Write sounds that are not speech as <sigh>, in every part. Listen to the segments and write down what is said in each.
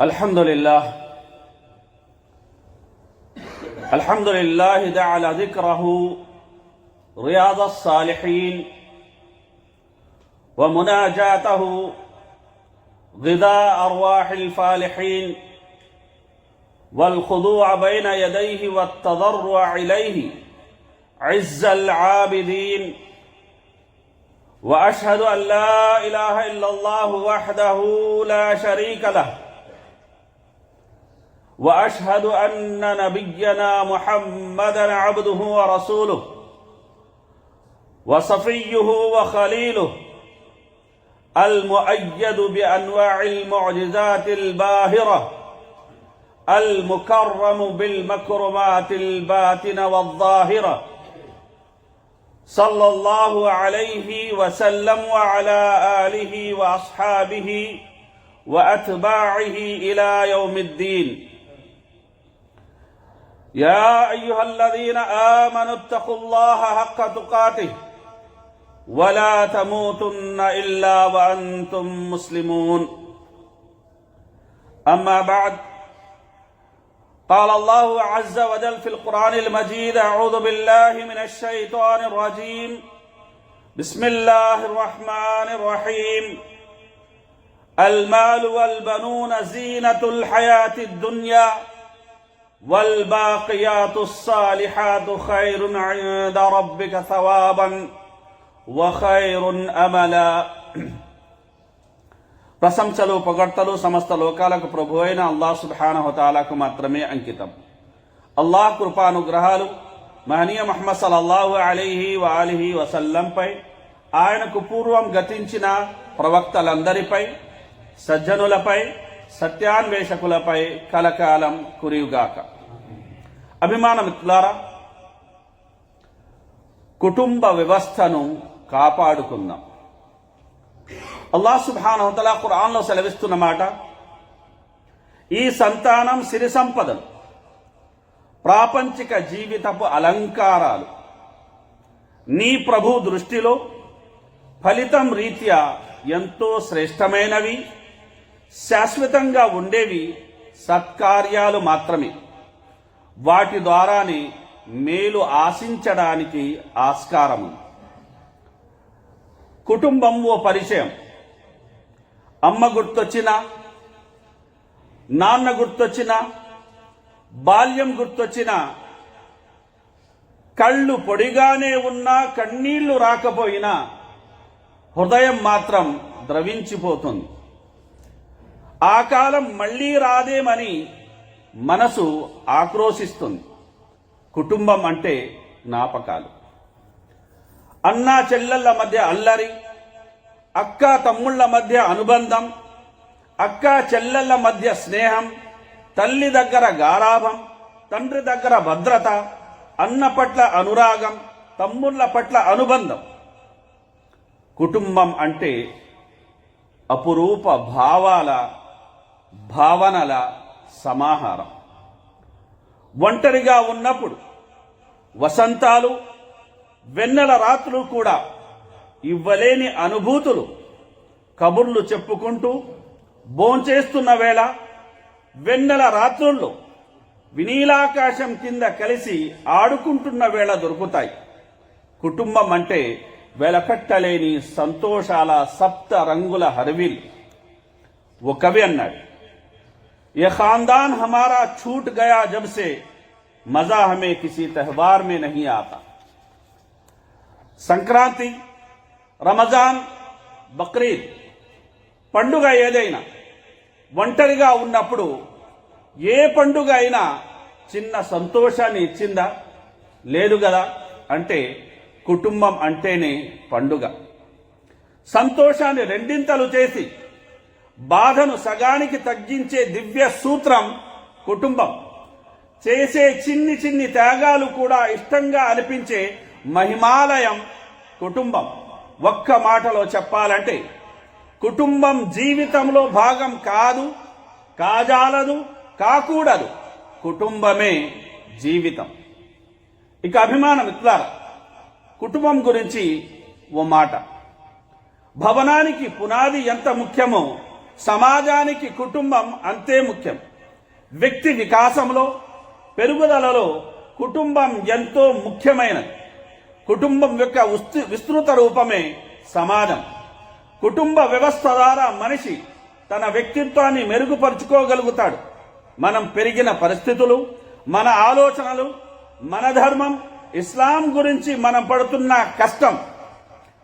الحمد لله الحمد لله جعل ذكره رياض الصالحين ومناجاته غذاء أرواح الفالحين والخضوع بين يديه والتضرع إليه عز العابدين. وأشهد أن لا إله إلا الله وحده لا شريك له. وأشهد أن نبينا محمدا عبده ورسوله وصفيه وخليله المؤيد بأنواع المعجزات الباهرة المكرم بالمكرمات الباطنه والظاهرة. صلى الله عليه وسلم وعلى آله وأصحابه وأتباعه إلى يوم الدين. يا أيها الذين آمنوا اتقوا الله حق تقاته ولا تموتن إلا وأنتم مسلمون. أما بعد قال الله عز وجل في القرآن المجيد أعوذ بالله من الشيطان الرجيم. بسم الله الرحمن الرحيم. المال والبنون زينة الحياة الدنيا. والباقيات الصالحات خير عند ربك ثوابا وخير أملا ప్రశంసలు పొగడ్తలు సమస్త లోకాలకు ప్రభు అయిన అల్లాహ్ సుబానహతాలకు మాత్రమే అంకితం అల్లాహ్ కృపానుగ్రహాలు మహనీయ మహమ్మద్ సల్లల్లాహు అలీహి వాలిహి వసల్లంపై ఆయనకు పూర్వం గతించిన ప్రవక్తలందరిపై సజ్జనులపై సత్యాన్వేషకులపై కలకాలం కురియుగాక. అభిమాన మిత్రులారా కుటుంబ వ్యవస్థను కాపాడుకుందాం. అల్లా సుబానవతల ఖురాన్లో సెలవిస్తున్న మాట ఈ సంతానం సిరి సంపదలు ప్రాపంచిక జీవితపు అలంకారాలు నీ ప్రభు దృష్టిలో ఫలితం రీత్యా ఎంతో శ్రేష్టమైనవి. శాశ్వతంగా ఉండేవి సత్కార్యాలు మాత్రమే. వాటి ద్వారానే మేలు ఆశించడానికి ఆస్కారం కుటుంబం ఓ పరిచయం. అమ్మ గుర్తొచ్చిన నాన్న గుర్తొచ్చిన బాల్యం గుర్తొచ్చిన కళ్ళు పొడిగానే ఉన్నా కన్నీళ్ళు రాకపోయినా హృదయం మాత్రం ద్రవించిపోతుంది. ఆ కాలం మళ్ళీ రాదేమని మనసు ఆక్రోశిస్తుంది. కుటుంబం అంటే జ్ఞాపకాలు. అన్నా చెల్లెళ్ళ మధ్య అల్లరి అక్క తమ్ముళ్ళ మధ్య అనుబంధం అక్క చెల్లెళ్ళ మధ్య స్నేహం తల్లి దగ్గర గారాభం తండ్రి దగ్గర భద్రత అన్న పట్ల అనురాగం తమ్ముళ్ళ పట్ల అనుబంధం. కుటుంబం అంటే అపురూప భావాల భావనల సమాహారం. ఒంటరిగా ఉన్నప్పుడు వసంతాలు వెన్నెల రాత్రులు కూడా ఇవ్వలేని అనుభూతులు కబుర్లు చెప్పుకుంటూ భోంచేస్తున్న వేళ వెన్నెల రాత్రుల్లో వినీలాకాశం కింద కలిసి ఆడుకుంటున్న వేళ దొరుకుతాయి. కుటుంబం అంటే వెలకట్టలేని సంతోషాల సప్త రంగుల హరివిల్. ఒక కవి అన్నాడు ये खानदान हमारा छूट गया जब से मजा हमें किसी त्योहार में नहीं आता సంక్రాంతి రమజాన్ బక్రీద్ పండుగ ఏదైనా ఒంటరిగా ఉన్నప్పుడు ఏ పండుగ అయినా చిన్న సంతోషాన్ని ఇచ్చిందా లేదు కదా అంటే కుటుంబం అంటేనే పండుగ సంతోషాన్ని రెండింతలు చేసి బాధను సగానికి తగ్గించే దివ్య సూత్రం కుటుంబం. చేసే చిన్ని చిన్ని త్యాగాలు కూడా ఇష్టంగా అనిపించే మహిమాలయం కుటుంబం. ఒక్క మాటలో చెప్పాలంటే కుటుంబం జీవితంలో భాగం కాదు కాజాలదు కాకూడదు. కుటుంబమే జీవితం. ఇక అభిమాన మిత్రులారా కుటుంబం గురించి ఓ మాట. భవనానికి పునాది ఎంత ముఖ్యమో సమాజానికి కుటుంబం అంతే ముఖ్యం. వ్యక్తి వికాసంలో పెరుగుదలలో కుటుంబం ఎంతో ముఖ్యమైనది. కుటుంబం యొక్క విస్తృత రూపమే సమాజం. కుటుంబ వ్యవస్థ ద్వారా మనిషి తన వ్యక్తిత్వాన్ని మెరుగుపరుచుకోగలుగుతాడు. మనం పెరిగిన పరిస్థితులు మన ఆలోచనలు మన ధర్మం ఇస్లాం గురించి మనం పడుతున్న కష్టం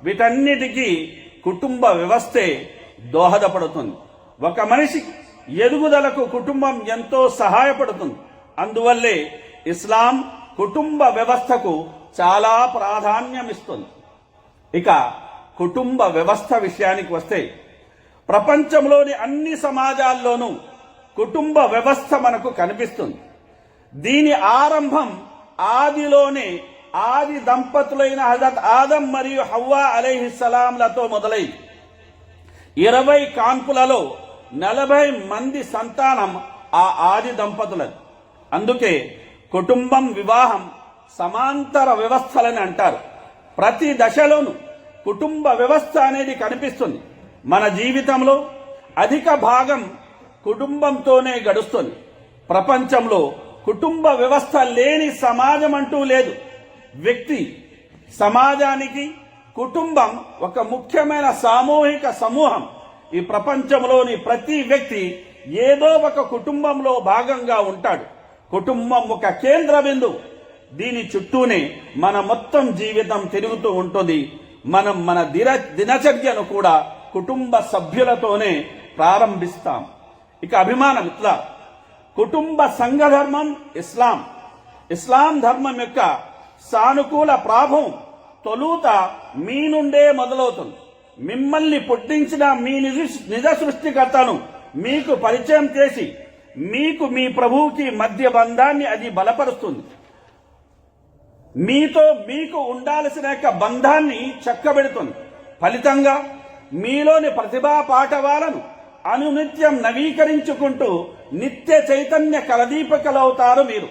వీటన్నిటికీ కుటుంబ వ్యవస్థే దోహదపడుతుంది. ఒక మనిషి ఎదుగుదలకు కుటుంబం ఎంతో సహాయపడుతుంది. అందువల్లే ఇస్లాం కుటుంబ వ్యవస్థకు చాలా ప్రాధాన్యమిస్తుంది. ఇక కుటుంబ వ్యవస్థ విషయానికి వస్తే ప్రపంచంలోని అన్ని సమాజాల్లోనూ కుటుంబ వ్యవస్థ మనకు కనిపిస్తుంది. దీని ఆరంభం ఆదిలోనే ఆది దంపతులైన హజరత్ ఆదం మరియు హవ్వా అలైహిస్సలాంలతో మొదలై ఇరవై కాన్పులలో నలభై మంది సంతానం ఆ ఆది దంపతులది. అందుకే కుటుంబం వివాహం సమాంతర వ్యవస్థలని అంటారు. ప్రతి దశలోనూ కుటుంబ వ్యవస్థ అనేది కనిపిస్తుంది. మన జీవితంలో అధిక భాగం కుటుంబంతోనే గడుస్తుంది. ప్రపంచంలో కుటుంబ వ్యవస్థ లేని సమాజం అంటూ లేదు. వ్యక్తి సమాజానికి కుటుంబం ఒక ముఖ్యమైన సామూహిక సమూహం. ఈ ప్రపంచంలోని ప్రతి వ్యక్తి ఏదో ఒక కుటుంబంలో భాగంగా ఉంటాడు. కుటుంబం ఒక కేంద్ర బిందువు దీని చుట్టూనే మన మొత్తం జీవితం తిరుగుతూ ఉంటుంది. మనం మన దిన దినచర్యను కూడా కుటుంబ సభ్యులతోనే ప్రారంభిస్తాం. ఇక అభిమానం ఇట్లా. కుటుంబ సంఘ ధర్మం ఇస్లాం. ఇస్లాం ధర్మం యొక్క సానుకూల ప్రాభం తొలుత మీ నుండే మొదలవుతుంది. మిమ్మల్ని పుట్టించిన మీ నిజ నిజ సృష్టికర్తను మీకు పరిచయం చేసి మీకు మీ ప్రభువుకి మధ్య బంధాన్ని అది బలపరుస్తుంది. మీతో మీకు ఉండాల్సిన యొక్క బంధాన్ని చక్కబెడుతుంది. ఫలితంగా మీలోని ప్రతిభా పాఠవాలను అనునిత్యం నవీకరించుకుంటూ నిత్య చైతన్య కలదీపకలవుతారు మీరు.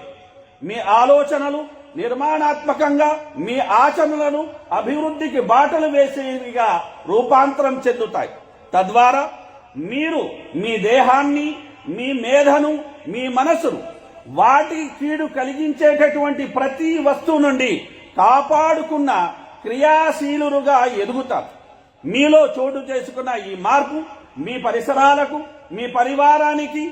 మీ ఆలోచనలు నిర్మాణాత్మకంగా మీ ఆచరణలను అభివృద్ధికి బాటలు వేసేవిగా రూపాంతరం చెందుతాయి. తద్వారా మీరు మీ దేహాన్ని మీ మేధను మీ మనసును వాటి కీడు కలిగించేటటువంటి ప్రతి వస్తువు నుండి కాపాడుకున్న క్రియాశీలురుగా ఎదుగుతారు. మీలో చోటు చేసుకున్న ఈ మార్పు మీ పరిసరాలకు మీ పరివారానికి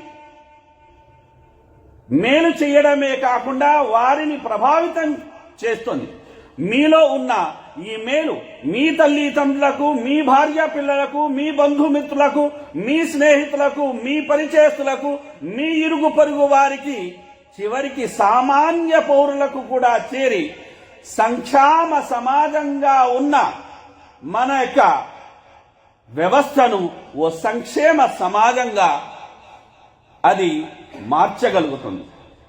మేలు చేయడమే కాకుండా వారిని ప్రభావితం చేస్తుంది. మీలో ఉన్న ఈ మేలు మీ తల్లిదండ్రులకు మీ భార్య పిల్లలకు మీ బంధుమిత్రులకు మీ స్నేహితులకు మీ పరిచయస్తులకు మీ ఇరుగు పొరుగు వారికి చివరికి సామాన్య పౌరులకు కూడా చేరి సంక్షామ సమాజంగా ఉన్న మన యొక్క వ్యవస్థను ఓ సంక్షేమ సమాజంగా అది మార్చగలుగుతుంది.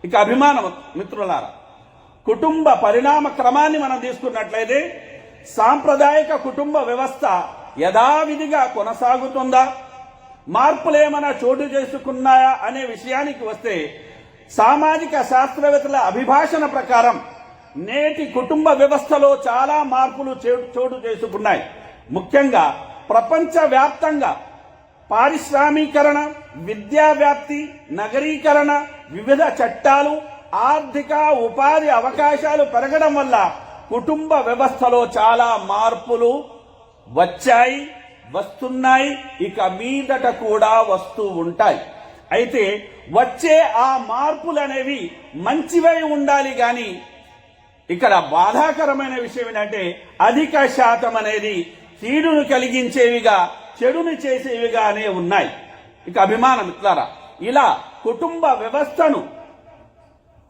ఇక అభిమానం మిత్రులారా కుటుంబ పరిణామ క్రమాన్ని మనం తీసుకున్నట్లయితే సాంప్రదాయిక కుటుంబ వ్యవస్థ యథావిధిగా కొనసాగుతుందా? మార్పులేమైనా చోటు చేసుకున్నాయా అనే విషయానికి వస్తే సామాజిక శాస్త్రవేత్తల అభిభాషణ ప్రకారం నేటి కుటుంబ వ్యవస్థలో చాలా మార్పులు చోటు చేసుకున్నాయి. ముఖ్యంగా ప్రపంచ వ్యాప్తంగా పారిశ్రామీకరణ విద్యా వ్యాప్తి నగరీకరణ వివిధ చట్టాలు ఆర్థిక ఉపాధి అవకాశాలు పెరగడం వల్ల కుటుంబ వ్యవస్థలో చాలా మార్పులు వచ్చాయి వస్తున్నాయి. ఇక మీదట కూడా వస్తూ ఉంటాయి. అయితే వచ్చే ఆ మార్పులు అనేవి మంచివై ఉండాలి కానీ ఇక్కడ బాధాకరమైన విషయం ఏంటంటే అధిక శాతం అనేది కీడును కలిగించేవిగా చెడుని చేసేవిగానే ఉన్నాయి. ఇక అభిమానం ఇట్లారా ఇలా కుటుంబ వ్యవస్థను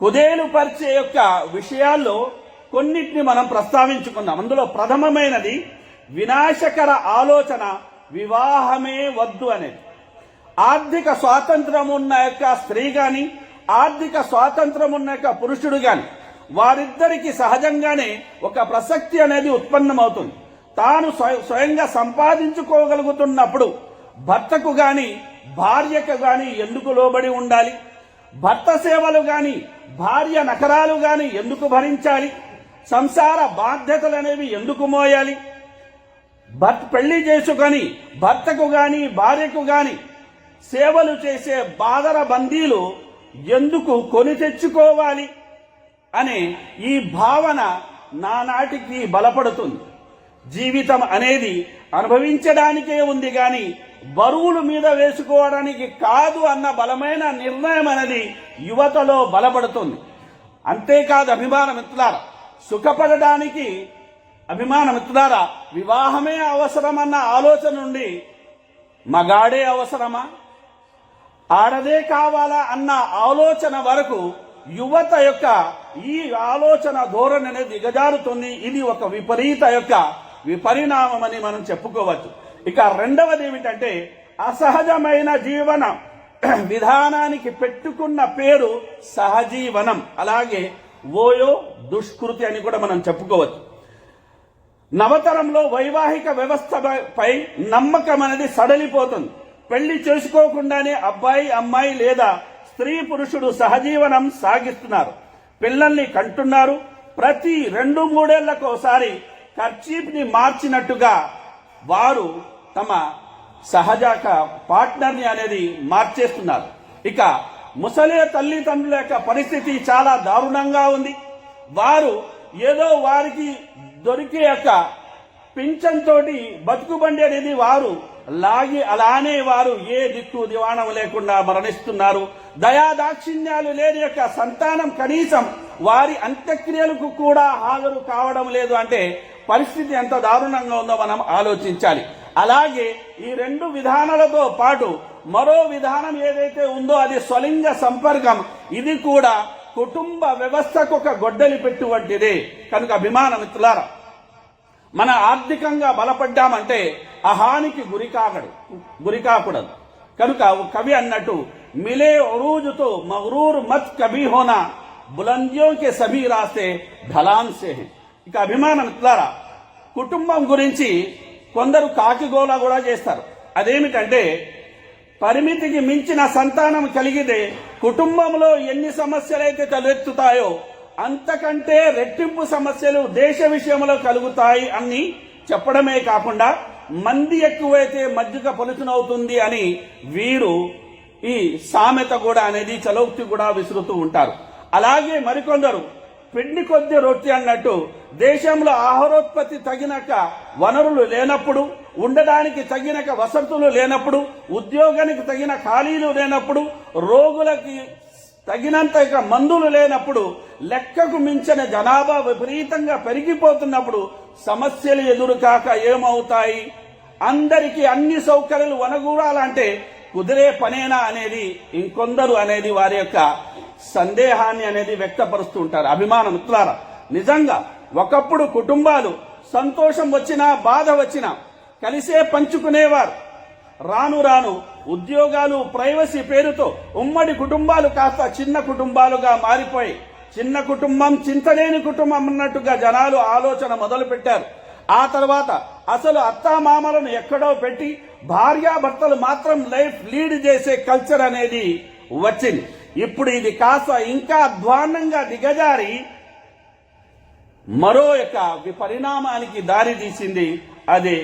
కుదేలుపరిచే యొక్క విషయాల్లో కొన్నిటిని మనం ప్రస్తావించుకుందాం. అందులో ప్రథమమైనది వినాశకర ఆలోచన వివాహమే వద్దు అనేది. ఆర్థిక స్వాతంత్రం ఉన్న యొక్క స్త్రీ గాని ఆర్థిక స్వాతంత్రం ఉన్న యొక్క పురుషుడు గాని వారిద్దరికి సహజంగానే ఒక ప్రసక్తి అనేది ఉత్పన్నమవుతుంది. తాను స్వయ- స్వయంగా సంపాదించుకోగలుగుతున్నప్పుడు భర్తకు గాని భార్యకు గాని ఎందుకు లోబడి ఉండాలి? భర్త సేవలు గాని భార్య నకరాలు గాని ఎందుకు భరించాలి? సంసార బాధ్యతలు అనేవి ఎందుకు మోయాలి? భర్త పెళ్ళి చేసుకొని భర్తకు గాని భార్యకు గాని సేవలు చేసే బాదర బందీలు ఎందుకు కొని తెచ్చుకోవాలి? అనే ఈ భావన నానాటికి బలపడుతుంది. జీవితం అనేది అనుభవించడానికే ఉంది కానీ బరువుల మీద వేసుకోవడానికి కాదు అన్న బలమైన నిర్ణయం అనేది యువతలో బలపడుతుంది. అంతేకాదు అభిమాన మిత్రులారా సుఖపడడానికి అభిమాన మిత్రులారా వివాహమే అవసరమన్న ఆలోచన నుండి మగాడే అవసరమా? ఆడదే కావాలా అన్న ఆలోచన వరకు యువత యొక్క ఈ ఆలోచన ధోరణి అనేది దిగజారుతుంది. ఇది ఒక విపరీత యొక్క విపరిణామమని మనం చెప్పుకోవచ్చు. ఇక రెండవది ఏమిటంటే అసహజమైన జీవన. <clears throat> విధానానికి పెట్టుకున్న పేరు సహజీవనం. అలాగే ఓయో దుష్కృతి అని కూడా మనం చెప్పుకోవచ్చు. నవతరంలో వైవాహిక వ్యవస్థపై నమ్మకం అనేది సడలిపోతుంది. పెళ్ళి చేసుకోకుండానే అబ్బాయి అమ్మాయి లేదా స్త్రీ పురుషుడు సహజీవనం సాగిస్తున్నారు. పిల్లల్ని కంటున్నారు. ప్రతి రెండు మూడేళ్ళకు ఒకసారి కర్చీప్ని మార్చినట్టుగా వారు తమ సహజాక పార్ట్నర్ని అనేది మార్చేస్తున్నారు. ఇక ముసలే తల్లిదండ్రుల యొక్క పరిస్థితి చాలా దారుణంగా ఉంది. వారు ఏదో వారికి దొరికే యొక్క పింఛన్తో బతుకుబండి అనేది వారు లాగి అలానే వారు ఏ దిక్కు దివాణం లేకుండా మరణిస్తున్నారు. దయా దాక్షిణ్యాలు లేని యొక్క సంతానం కనీసం వారి అంత్యక్రియలకు కూడా హాజరు కావడం లేదు అంటే పరిస్థితి ఎంత దారుణంగా ఉందో మనం ఆలోచించాలి. అలాగే ఈ రెండు విధానాలతో పాటు మరో విధానం ఏదైతే ఉందో అది స్వలింగ సంపర్కం. ఇది కూడా కుటుంబ వ్యవస్థకు ఒక గొడ్డలి పెట్టువంటిదే. కనుక అభిమాన మిత్రులారా మన ఆర్థికంగా బలపడ్డామంటే అహానికి గురి కాకడు గురి కాకూడదు. కనుక కవి అన్నట్టు మిలే ఒరూజుతో మహరూర్ మత్ కభీ హోనా బులందియోకే సభీ రాస్తే ధలాన్సే ఇక అభిమానం మిత్రులారా కుటుంబం గురించి కొందరు కాకిగోళ కూడా చేస్తారు. అదేమిటంటే పరిమితికి మించిన సంతానం కలిగితే కుటుంబంలో ఎన్ని సమస్యలైతే తలెత్తుతాయో అంతకంటే రెట్టింపు సమస్యలు దేశ విషయంలో కలుగుతాయి అని చెప్పడమే కాకుండా మంది ఎక్కువైతే మజ్జిగ పలుచునవుతుంది అని వీరు ఈ సామెత కూడా అనేది చలోక్తి కూడా విసురుతూ ఉంటారు. అలాగే మరికొందరు పిండి కొద్ది రొట్టె అన్నట్టు దేశంలో ఆహారోత్పత్తి తగినక వనరులు లేనప్పుడు ఉండడానికి తగినక వసతులు లేనప్పుడు ఉద్యోగానికి తగిన ఖాళీలు లేనప్పుడు రోగులకి తగినంత మందులు లేనప్పుడు లెక్కకు మించిన జనాభా విపరీతంగా పెరిగిపోతున్నప్పుడు సమస్యలు ఎదురు కాక ఏమవుతాయి? అందరికీ అన్ని సౌకర్యాలు వనగూడాలంటే కుదిరే పనేనా అనేది ఇంకొందరు అనేది వారి యొక్క సందేహాన్ని అనేది వ్యక్తపరుస్తూ ఉంటారు. అభిమాన మిత్రులారా నిజంగా ఒకప్పుడు కుటుంబాలు సంతోషం వచ్చినా బాధ వచ్చినా కలిసే పంచుకునేవారు. రాను రాను ఉద్యోగాలు ప్రైవసీ పేరుతో ఉమ్మడి కుటుంబాలు కాస్త చిన్న కుటుంబాలుగా మారిపోయి చిన్న కుటుంబం చింతలేని కుటుంబం అన్నట్టుగా జనాలు ఆలోచన మొదలుపెట్టారు. ఆ తర్వాత అసలు అత్తామామలను ఎక్కడో పెట్టి భార్యాభర్తలు మాత్రం లైఫ్ లీడ్ చేసే కల్చర్ అనేది వచ్చింది. ఇప్పుడు ఇది కాస్త ఇంకా అధ్వాన్నంగా దిగజారి మరో యొక్క విపరిణామానికి దారి తీసింది అది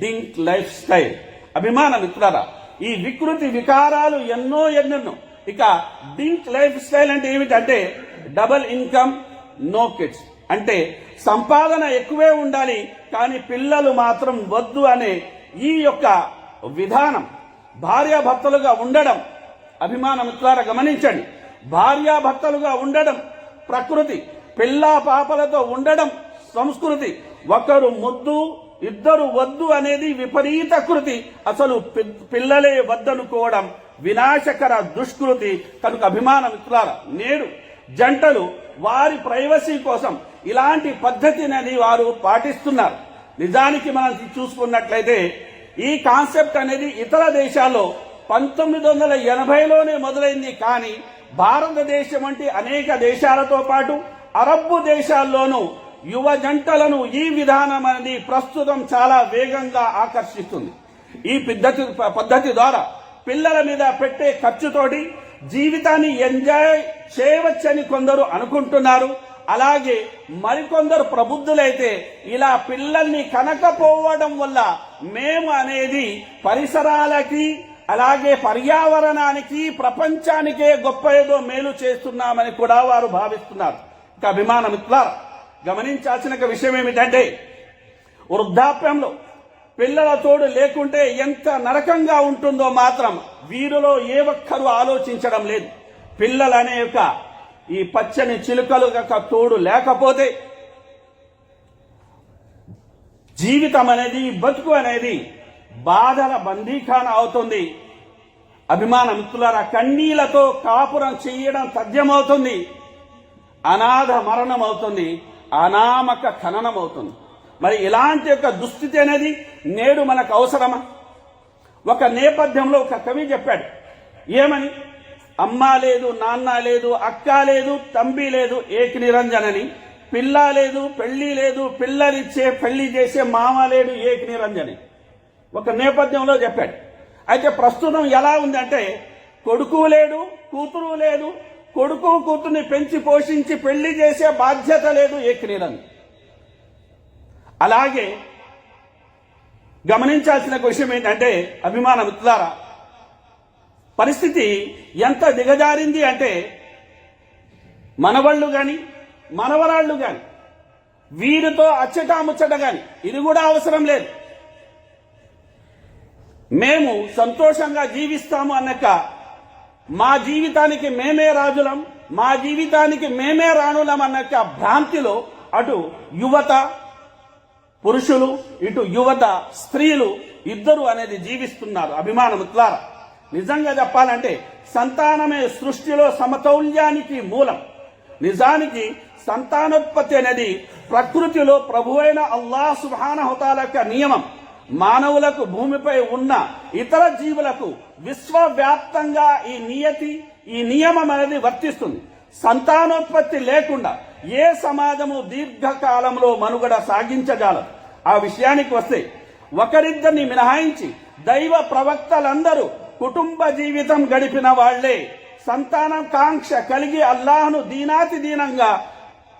డింక్ లైఫ్ స్టైల్. అభిమాన మిత్రరా ఈ వికృతి వికారాలు ఎన్నో ఎన్నెన్నో. ఇక డింక్ లైఫ్ స్టైల్ అంటే ఏమిటంటే డబల్ ఇన్కమ్ నో కిడ్స్. అంటే సంపాదన ఎక్కువే ఉండాలి కానీ పిల్లలు మాత్రం వద్దు అనే ఈ యొక్క విధానం భార్యాభర్తలుగా ఉండడం అభిమానం ద్వారా గమనించండి. భార్యాభర్తలుగా ఉండడం ప్రకృతి పిల్లా పాపలతో ఉండడం సంస్కృతి ఒకరు ముద్దు ఇద్దరు వద్దు అనేది విపరీత కృతి. అసలు పి- పిల్లలే వద్దనుకోవడం వినాశకర దుష్కృతి. కనుక అభిమాన మిత్రులారా నేడు జంటలు వారి ప్రైవసీ కోసం ఇలాంటి పద్ధతిని అనేది వారు పాటిస్తున్నారు. నిజానికి మనం చూసుకున్నట్లయితే ఈ కాన్సెప్ట్ అనేది ఇతర దేశాల్లో పంతొమ్మిది వందల ఎనభైలోనే మొదలైంది. కానీ భారతదేశం వంటి అనేక దేశాలతో పాటు అరబ్బు దేశాల్లోనూ యువ జంటలను ఈ విధానం అనేది ప్రస్తుతం చాలా వేగంగా ఆకర్షిస్తుంది. ఈ పద్ధతి పద్ధతి ద్వారా పిల్లల మీద పెట్టే ఖర్చుతోటి జీవితాన్ని ఎంజాయ్ చేయవచ్చని కొందరు అనుకుంటున్నారు. అలాగే మరికొందరు ప్రబుద్ధులైతే ఇలా పిల్లల్ని కనకపోవడం వల్ల మేము అనేది పరిసరాలకి అలాగే పర్యావరణానికి ప్రపంచానికే గొప్ప ఏదో మేలు చేస్తున్నామని కూడా వారు భావిస్తున్నారు. ఇక అభిమాన మిత్రులారా గమనించాల్సిన విషయం ఏమిటంటే వృద్ధాప్యంలో పిల్లల తోడు లేకుంటే ఎంత నరకంగా ఉంటుందో మాత్రం వీరిలో ఏ ఒక్కరూ ఆలోచించడం లేదు. పిల్లలనే యొక్క ఈ పచ్చని చిలుకలు యొక్క తోడు లేకపోతే జీవితం అనేది బతుకు అనేది బాధల బందీఖాన అవుతుంది. అభిమాన మిత్రులారా కన్నీళ్ళతో కాపురం చేయడం తథ్యమవుతుంది. అనాథ మరణం అవుతుంది అనామక ఖననం అవుతుంది మరి ఇలాంటి యొక్క దుస్థితి అనేది నేడు మనకు అవసరమా? ఒక నేపథ్యంలో ఒక కవి చెప్పాడు. ఏమని? అమ్మ లేదు నాన్న లేదు అక్క లేదు తంబి లేదు ఏకి నిరంజనని పిల్ల లేదు పెళ్ళి లేదు పిల్లలిచ్చే పెళ్ళి చేసే మామ లేడు ఏకి నిరంజని ఒక నేపథ్యంలో చెప్పాడు. అయితే ప్రస్తుతం ఎలా ఉందంటే కొడుకు లేడు కూతురు లేదు కొడుకు కూతుర్ని పెంచి పోషించి పెళ్ళి చేసే బాధ్యత లేదు ఏకనీరని అలాగే గమనించాల్సిన విషయం ఏంటంటే అభిమాన మిత్రులారా పరిస్థితి ఎంత దిగజారింది అంటే మనవళ్ళు కానీ మనవరాళ్ళు కానీ వీరితో అచ్చట ముచ్చట కానీ ఇది కూడా అవసరం లేదు. మేము సంతోషంగా జీవిస్తాము అన్నక మా జీవితానికి మేమే రాజులం మా జీవితానికి మేమే రాణులం అన్నక భ్రాంతిలో అటు యువత పురుషులు ఇటు యువత స్త్రీలు ఇద్దరు అనేది జీవిస్తున్నారు అభిమానముట్లారా నిజంగా చెప్పాలంటే సంతానమే సృష్టిలో సమతౌల్యానికి మూలం. నిజానికి సంతానోత్పత్తి అనేది ప్రకృతిలో ప్రభువైన అల్లాహ్ సుబ్హానహుతాల యొక్క నియమం. మానవులకు భూమిపై ఉన్న ఇతర జీవులకు విశ్వవ్యాప్తంగా ఈ నియతి ఈ నియమం అనేది వర్తిస్తుంది. సంతానోత్పత్తి లేకుండా ఏ సమాజము దీర్ఘకాలంలో మనుగడ సాగించగలదు? ఆ విషయానికి వస్తే ఒకరిద్దరిని మినహాయించి దైవ ప్రవక్తలందరూ కుటుంబ జీవితం గడిపిన వాళ్ళే సంతానం కాంక్ష కలిగి అల్లాహ్ను దీనాతి దీనంగా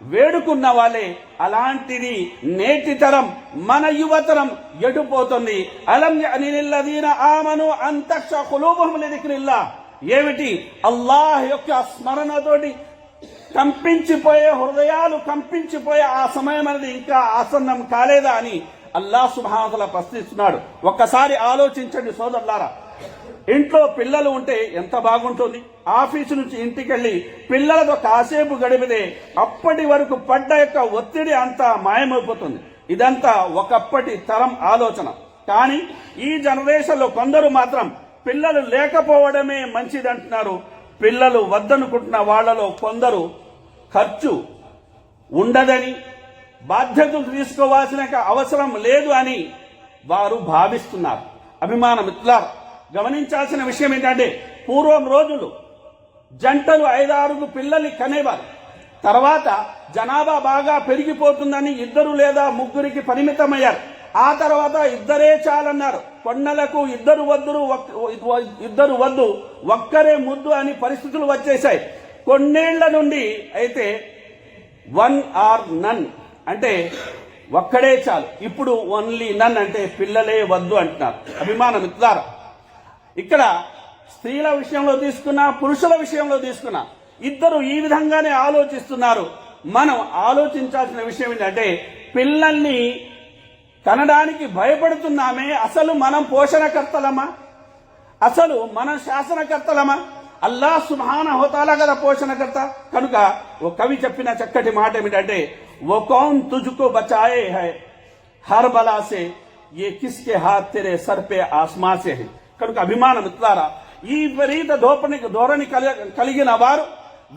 వేడుకున్న వాళ్ళే అలాంటిది నేటి తరం మన యువతరం ఎటుపోతుంది? అలం అనిల్లదీన ఆమను అంతక్ష కులూబహం లిదిక్రిల్లా ఏమిటి? అల్లాహ్ యొక్క స్మరణతోటి కంపించిపోయే హృదయాలు కంపించిపోయే ఆ సమయం అనేది ఇంకా ఆసన్నం కాలేదా అని అల్లాహ్ సుభానతల ప్రశ్నిస్తున్నాడు. ఒక్కసారి ఆలోచించండి సోదరులారా. ఇంట్లో పిల్లలు ఉంటే ఎంత బాగుంటుంది? ఆఫీసు నుంచి ఇంటికి వెళ్ళి పిల్లలతో కాసేపు గడిపితే అప్పటి వరకు పడ్డ యొక్క ఒత్తిడి అంతా మాయమైపోతుంది. ఇదంతా ఒకప్పటి తరం ఆలోచన. కానీ ఈ జనరేషన్లో కొందరు మాత్రం పిల్లలు లేకపోవడమే మంచిదంటున్నారు. పిల్లలు వద్దనుకుంటున్న వాళ్ళలో కొందరు ఖర్చు ఉండదని బాధ్యతలు తీసుకోవాల్సిన అవసరం లేదు అని వారు భావిస్తున్నారు. అభిమాన మిత్రులారు గమనించాల్సిన విషయం ఏంటంటే పూర్వం రోజులు జంటలు ఐదారు పిల్లల్ని కనేవారు. తర్వాత జనాభా బాగా పెరిగిపోతుందని ఇద్దరు లేదా ముగ్గురికి పరిమితమయ్యారు. ఆ తర్వాత ఇద్దరే చాలన్నారు. కొండలకు ఇద్దరు వద్దురు ఒక్- ఇద్దరు వద్దు ఒక్కరే ముద్దు అని పరిస్థితులు వచ్చేసాయి కొన్నేళ్ళ నుండి అయితే వన్ ఆర్ నన్ అంటే ఒక్కడే చాలు. ఇప్పుడు ఓన్లీ నన్ అంటే పిల్లలే వద్దు అంటున్నారు. అభిమానం మిత్రులారా ఇక్కడ స్త్రీల విషయంలో తీసుకున్నా పురుషుల విషయంలో తీసుకున్నా ఇద్దరు ఈ విధంగానే ఆలోచిస్తున్నారు. మనం ఆలోచించాల్సిన విషయం ఏంటంటే పిల్లల్ని కనడానికి భయపడుతున్నామే. అసలు మనం పోషణకర్తలమా? అసలు మనం శాసనకర్తలమా? అల్లా సుభాన హోతాలా కదా పోషణకర్త? కనుక ఓ కవి చెప్పిన చక్కటి మాట ఏమిటంటే ఓ కౌన్ తుజుకో బచాయే హై హర్ బలాసే ఏ కిస్కే హాత్ తెరే సర్ పే ఆస్మా సే హై. కనుక అభిమాన మిత్రులారా ఈ విపరీత దోపణి ధోరణి కలి- కలిగిన వారు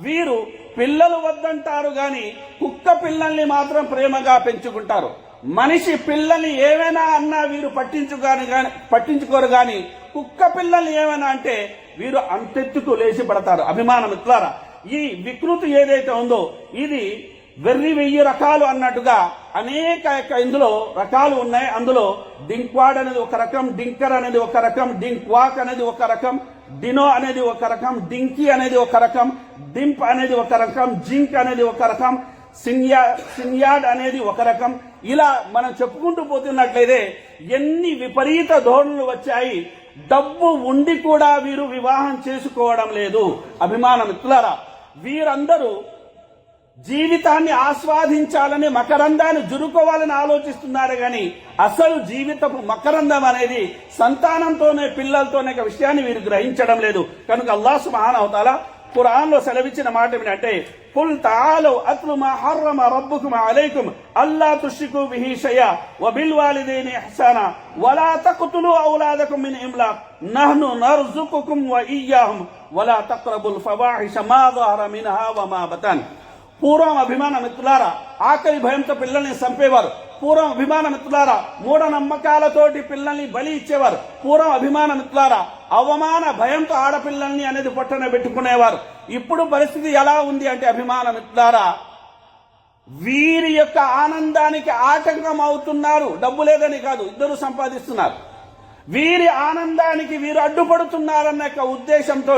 వీరు పిల్లలు వద్దంటారు గాని కుక్క పిల్లల్ని మాత్రం ప్రేమగా పెంచుకుంటారు. మనిషి పిల్లల్ని ఏమైనా అన్నా వీరు పట్టించుకోని కానీ పట్టించుకోరు గాని కుక్క పిల్లల్ని ఏమైనా అంటే వీరు అంతెత్తుకు లేచి పడతారు. అభిమాన మిత్రులారా ఈ వికృతి ఏదైతే ఉందో ఇది వెర్రి వెయ్యి రకాలు అన్నట్టుగా అనేక యొక్క ఇందులో రకాలు ఉన్నాయి. అందులో డింక్వాడ్ అనేది ఒక రకం డింకర్ అనేది ఒక రకం డింక్వాక్ అనేది ఒక రకం డినో అనేది ఒక రకం డింకీ అనేది ఒక రకం డింప్ అనేది ఒక రకం జింక్ అనేది ఒక రకం సిన్యా సిన్యాడ్ అనేది ఒక రకం. ఇలా మనం చెప్పుకుంటూ పోతున్నట్లయితే ఎన్ని విపరీత ధోరణులు వచ్చాయి. డబ్బు ఉండి కూడా వీరు వివాహం చేసుకోవడం లేదు. అభిమాన మిత్రులారా వీరందరూ జీవితాన్ని ఆస్వాదించాలని మకరందాన్ని జురుకోవాలని ఆలోచిస్తున్నారు కానీ అసలు జీవితపు మకరందం అనేది సంతానంతోనే పిల్లలతోనే ఒక విషయాన్ని వీరు గ్రహించడం లేదు కనుక అల్లాహ్ సుబ్హానహు ఖురాన్ లో సెలవిచ్చిన మాట ఏమిటంటే కుల్ తాలో అత్లు మా హర్రమ రబ్బుకుమ అలైకుం అల్లా తుష్రికు బిహి షయా వ బిల్ వాలిదైని ఇహ్సానా వలా తక్తులు ఔలాదకుం మిన్ ఇమ్లాక్ నహ్ను నర్జుకుకుం వ ఇయ్యాహుం వలా తక్రబుల్ ఫవాహిష మా ظهر منها وما బతన్ పూర్వం అభిమాన మిత్రులారా ఆకలి భయంతో పిల్లల్ని చంపేవారు. పూర్వం అభిమాన మిత్రులారా మూఢనమ్మకాలతోటి పిల్లల్ని బలి ఇచ్చేవారు. పూర్వం అభిమాన మిత్రులారా అవమాన భయంతో ఆడపిల్లల్ని అనేది పొట్టన పెట్టుకునేవారు. ఇప్పుడు పరిస్థితి ఎలా ఉంది అంటే అభిమాన మిత్రులారా వీరి యొక్క ఆనందానికి ఆటంకం అవుతున్నారు. డబ్బు లేదని కాదు ఇద్దరు సంపాదిస్తున్నారు. వీరి ఆనందానికి వీరు అడ్డుపడుతున్నారన్న యొక్క ఉద్దేశంతో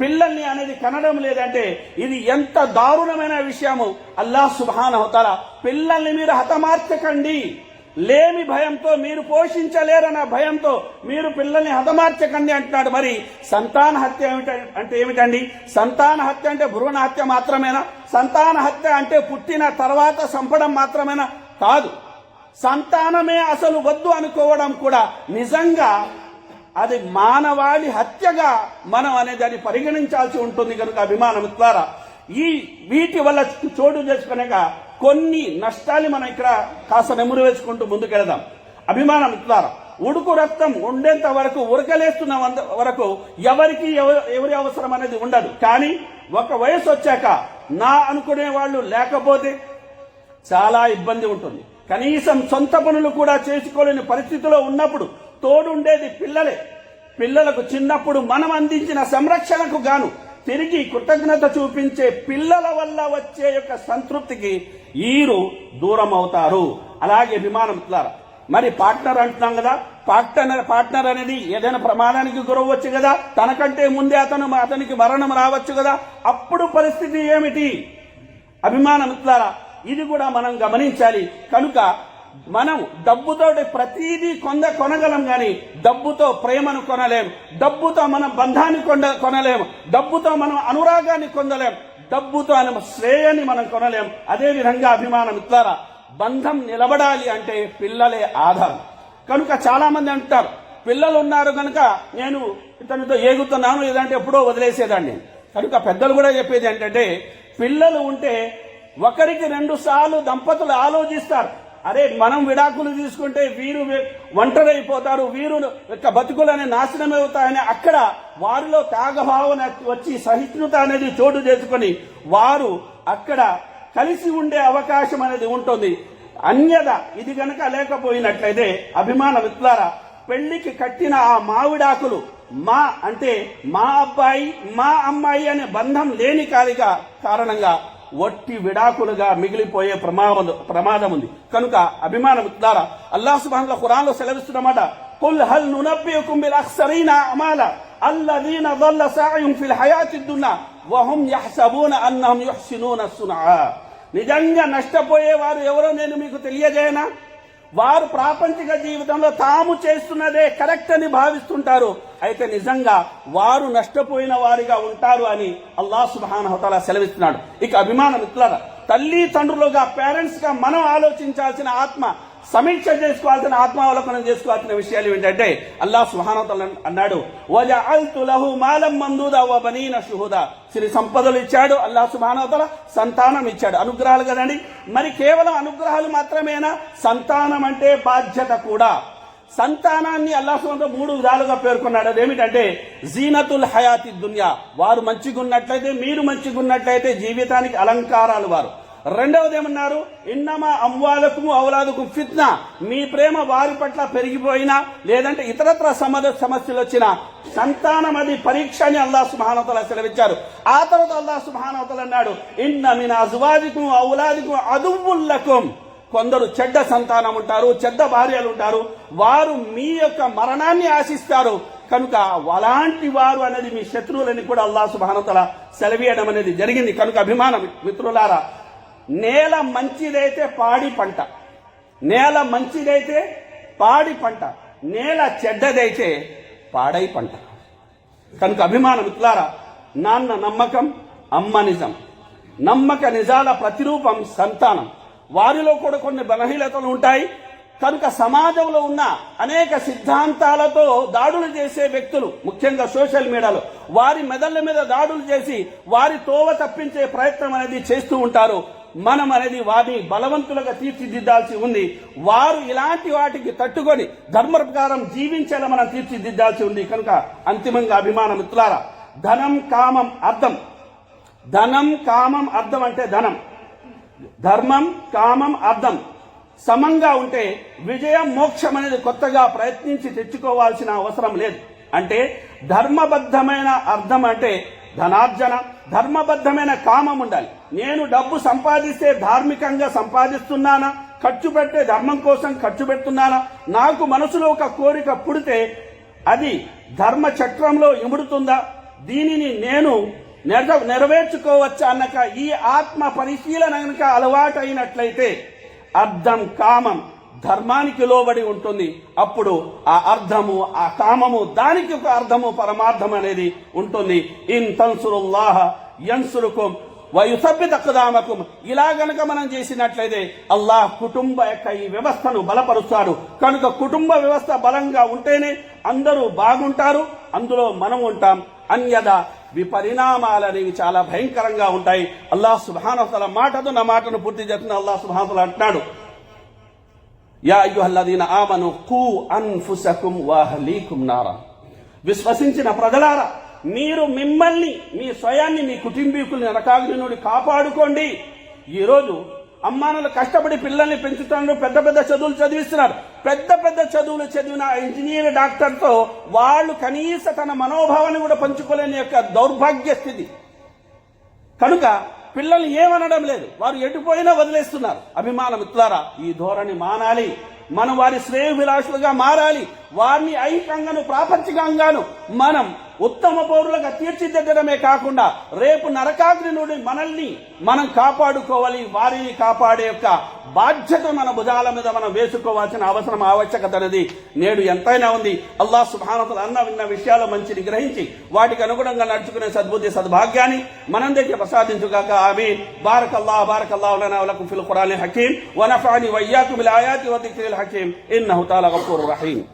పిల్లల్ని అనేది కనడం లేదంటే ఇది ఎంత దారుణమైన విషయము. అల్లాహ్ సుబానహతాల పిల్లల్ని మీరు హతమార్చకండి. లేమి భయంతో మీరు పోషించలేరన్న భయంతో మీరు పిల్లల్ని హతమార్చకండి అంటున్నాడు. మరి సంతాన హత్య ఏమిట అంటే ఏమిటండి? సంతాన హత్య అంటే భ్రూణ హత్య మాత్రమేనా? సంతాన హత్య అంటే పుట్టిన తర్వాత చంపడం మాత్రమేనా? కాదు. సంతానమే అసలు వద్దు అనుకోవడం కూడా నిజంగా అది మానవాళి హత్యగా మనం అనే దాన్ని పరిగణించాల్సి ఉంటుంది కనుక అభిమానం ద్వారా. ఈ వీటి వల్ల చోటు చేసుకునేక కొన్ని నష్టాలు మనం ఇక్కడ కాస్త నెమరు వేసుకుంటూ ముందుకెళదాం. అభిమానం ద్వారా. ఉడుకు రక్తం ఉండేంత వరకు ఉరకలేస్తున్న వరకు ఎవరికి ఎవరి అవసరం అనేది ఉండదు. కానీ ఒక వయసు వచ్చాక నా అనుకునే వాళ్ళు లేకపోతే చాలా ఇబ్బంది ఉంటుంది. కనీసం సొంత పనులు కూడా చేసుకోలేని పరిస్థితిలో ఉన్నప్పుడు తోడుండేది పిల్లలే. పిల్లలకు చిన్నప్పుడు మనం అందించిన సంరక్షణకు గాను తిరిగి కృతజ్ఞత చూపించే పిల్లల వల్ల వచ్చే యొక్క సంతృప్తికి ఈరు దూరం అవుతారు అలాగే విమానం మరి పార్ట్నర్ అంటున్నాం కదా పార్ట్నర్ పార్ట్నర్ అనేది ఏదైనా ప్రమాదానికి గురవచ్చు కదా తనకంటే ముందే అతను అతనికి మరణం రావచ్చు కదా అప్పుడు పరిస్థితి ఏమిటి? అభిమానం ఇది కూడా మనం గమనించాలి. కనుక మనం డబ్బుతోటి ప్రతిదీ కొంద కొనగలం కానీ డబ్బుతో ప్రేమను కొనలేం. డబ్బుతో మనం బంధాన్ని కొండ కొనలేం. డబ్బుతో మనం అనురాగాన్ని పొందలేం డబ్బుతో మనం శ్రేయాన్ని మనం కొనలేం. అదే విధంగా అభిమానం ఇస్తారా బంధం నిలబడాలి అంటే పిల్లలే ఆధారం. కనుక చాలా మంది అంటారు పిల్లలు ఉన్నారు కనుక నేను ఇతనితో ఏగుతున్నాను లేదంటే ఎప్పుడో వదిలేసేదాన్ని. కనుక పెద్దలు కూడా చెప్పేది ఏంటంటే పిల్లలు ఉంటే ఒకరికి రెండు సార్లు దంపతులు ఆలోచిస్తారు. అరే మనం విడాకులు తీసుకుంటే వీరు ఒంటరైపోతారు. వీరు యొక్క బతుకులనే నాశనం అవుతాయని అక్కడ వారిలో త్యాగభావన వచ్చి సహిష్ణుత అనేది చోటు చేసుకొని వారు అక్కడ కలిసి ఉండే అవకాశం అనేది ఉంటుంది. అన్యద ఇది గనక లేకపోయినట్లయితే అభిమాన మిత్రులారా పెళ్ళికి కట్టిన ఆ మావిడాకులు మా అంటే మా అబ్బాయి మా అమ్మాయి అనే బంధం లేని కాలిగా కారణంగా వట్టి విడాకులుగా మిగిలిపోయే ప్రమాదం ప్రమాదం ఉంది కనుక అభిమాన ద్వారా అల్లాహ్ సుబాన్ల ఖురాన్లో సెలవిస్తున్నమాట కుల్ హల్ నునబ్బియుకుం బిల్ అఖ్సరీన అమాల అల్లదీన ضل سعيهم في الحياة الدنيا وهم يحسبون أنهم يحسنون الصنعا నిజంగా నష్టపోయేవారు ఎవరో నేను మీకు తెలియజేయనా? వారు ప్రాపంచిక జీవితంలో తాము చేస్తున్నదే కరెక్ట్ అని భావిస్తుంటారు. అయితే నిజంగా వారు నష్టపోయిన వారిగా ఉంటారు అని అల్లాహ్ సుబానహతల సెలవిస్తున్నాడు. ఇక అభిమాన మిత్రులారా తల్లి తండ్రులుగా పేరెంట్స్గా మనం ఆలోచించాల్సిన ఆత్మ సమీక్ష చేసుకోవాల్సిన ఆత్మావలోకనం చేసుకోవాల్సిన విషయాలు ఏంటంటే అల్లాహ్ సుహానతల అన్నాడు వజఅల్తు లహు మాలం మందూదా వ బనీన షుహుదా. సిరి సంపదలు ఇచ్చాడు అల్లాహ్ సుబ్హానహు సంతానం ఇచ్చాడు. అనుగ్రహాలు కదండి? మరి కేవలం అనుగ్రహాలు మాత్రమేనా? సంతానం అంటే బాధ్యత కూడా. సంతానాన్ని అల్లాహ్ మూడు విధాలుగా పేర్కొన్నాడు. అదేమిటంటే జీనతుల్ హయాతి దునియా. వారు మంచిగున్నట్లయితే మీరు మంచిగున్నట్లయితే జీవితానికి అలంకారాలు వారు. రెండవది ఏమన్నారు ఇన్నమా అమ్వాలకు ఔలాదుకు ఫిత్న. మీ ప్రేమ వారి పట్ల పెరిగిపోయినా లేదంటే ఇతరత్ర సమద సమస్యలు వచ్చిన సంతానం అది పరీక్ష అని అల్లాహ్ సుబ్హానహు సెలవిచ్చారు. ఆ తర్వాత అల్లాహ్ సుబ్హానహు అన్నాడు ఇన్న మీ అజువాదికు ఔలాదికు అదువుల్లకుం కొందరు చెడ్డ సంతానం ఉంటారు చెడ్డ భార్యలు ఉంటారు వారు మీ యొక్క మరణాన్ని ఆశిస్తారు. కనుక అలాంటి వారు అనేది మీ శత్రువులని కూడా అల్లాహ్ సుభానతల సెలవీయడం అనేది జరిగింది. కనుక అభిమానం మిత్రులారా నేల మంచిదైతే పాడి పంట. నేల మంచిదైతే పాడి పంట. నేల చెడ్డదైతే పాడై పంట. కనుక అభిమాన మిత్రులారా నాన్న నమ్మకం అమ్మ నిజం. నమ్మక నిజాల ప్రతిరూపం సంతానం. వారిలో కూడా కొన్ని బలహీనతలు ఉంటాయి. కనుక సమాజంలో ఉన్న అనేక సిద్ధాంతాలతో దాడులు చేసే వ్యక్తులు ముఖ్యంగా సోషల్ మీడియాలో వారి మెదళ్ళ మీద దాడులు చేసి వారి తోవ తప్పించే ప్రయత్నం అనేది చేస్తూ ఉంటారు. మనం అనేది వారిని బలవంతులుగా తీర్చిదిద్దాల్సి ఉంది. వారు ఇలాంటి వాటికి తట్టుకొని ధర్మ ప్రకారం జీవించేలా మనం తీర్చిదిద్దాల్సి ఉంది. కనుక అంతిమంగా అభిమాన మిత్రులారా ధనం కామం అర్థం. ధనం కామం అర్థం అంటే ధనం. ధర్మం కామం అర్థం. సమంగా ఉంటే విజయం మోక్షం అనేది కొత్తగా ప్రయత్నించి తెచ్చుకోవాల్సిన అవసరం లేదు. అంటే ధర్మబద్ధమైన అర్థం అంటే ధనార్జన ధర్మబద్ధమైన కామం ఉండాలి. నేను డబ్బు సంపాదిస్తే ధార్మికంగా సంపాదిస్తున్నానా? ఖర్చు పెట్టే ధర్మం కోసం ఖర్చు పెడుతున్నానా? నాకు మనసులో ఒక కోరిక పుడితే అది ధర్మ చక్రంలో ఇముడుతుందా? దీనిని నేను నెర నెరవేర్చుకోవచ్చా అన్నక ఈ ఆత్మ పరిశీలన కనుక అలవాటైనట్లయితే అర్థం కామం ధర్మానికి లోబడి ఉంటుంది. అప్పుడు ఆ అర్థము ఆ కామము దానికి ఒక అర్థము పరమార్థం అనేది ఉంటుంది. ఇన్ తన్సురుల్లాహ యన్సురుకుం వయుసబ్బిత అక్కదామకుం ఇలా గనక మనం చేసినట్లయితే అల్లాహ్ కుటుంబ యొక్క ఈ వ్యవస్థను బలపరుస్తాడు. కనుక కుటుంబ వ్యవస్థ బలంగా ఉంటేనే అందరూ బాగుంటారు అందులో మనం ఉంటాం. అన్యద విపరిణామాలు అనేవి చాలా భయంకరంగా ఉంటాయి. అల్లాహ్ సుభానసల మాటతో నా మాటను పూర్తి చేస్తున్న అల్లాహ్ సుభానసల అంటున్నాడు. యా అయ్యుహల్లదీన ఆమను కూ అన్ఫుసకుం వాహలీకుం నారా. విశ్వసించిన ప్రజలారా మీరు మిమ్మల్ని మీ స్వయాన్ని మీ కుటుంబీకుల్ని నరకాగ్ని నుండి కాపాడుకోండి. ఈరోజు అమ్మానులు కష్టపడి పిల్లల్ని పెంచుతున్నారు పెద్ద పెద్ద చదువులు చదివిస్తున్నారు. పెద్ద పెద్ద చదువులు చదివిన ఇంజనీర్ డాక్టర్తో వాళ్ళు కనీస తన మనోభావాన్ని కూడా పంచుకోలేని యొక్క దౌర్భాగ్య స్థితి. కనుక పిల్లల్ని ఏమనడం లేదు వారు ఎటుపోయినా వదిలేస్తున్నారు. అభిమానం ఇట్లారా ఈ ధోరణి మానాలి. మనం వారి శ్రేయభిలాషులుగా మారాలి. వారిని ఐకంగాను ప్రాపంచికంగాను మనం ఉత్తమ పౌరులుగా తీర్చిదిద్దడమే కాకుండా రేపు నరకాగ్ని నుండి మనల్ని మనం కాపాడుకోవాలి వారిని కాపాడే యొక్క బాధ్యత మన భుజాల మీద మనం వేసుకోవాల్సిన అవసరం ఆవశ్యకత అనేది నేడు ఎంతైనా ఉంది. అల్లా సుభానతలు అన్న విన్న విషయాలు మంచిని గ్రహించి వాటికి అనుగుణంగా నడుచుకునే సద్బుద్ధి సద్భాగ్యాన్ని మనందరికీ ప్రసాదించుగాక. ఆమె బారక్ అల్లాహ్ బారక్ ఫిల్ ఖురాన్ హకీం. వనఫాని వయ్యాకు బిల్ ఆయాతి వదిక్రిల్ హకీం. ఇన్నహు తాలా గఫూర్ రహీం.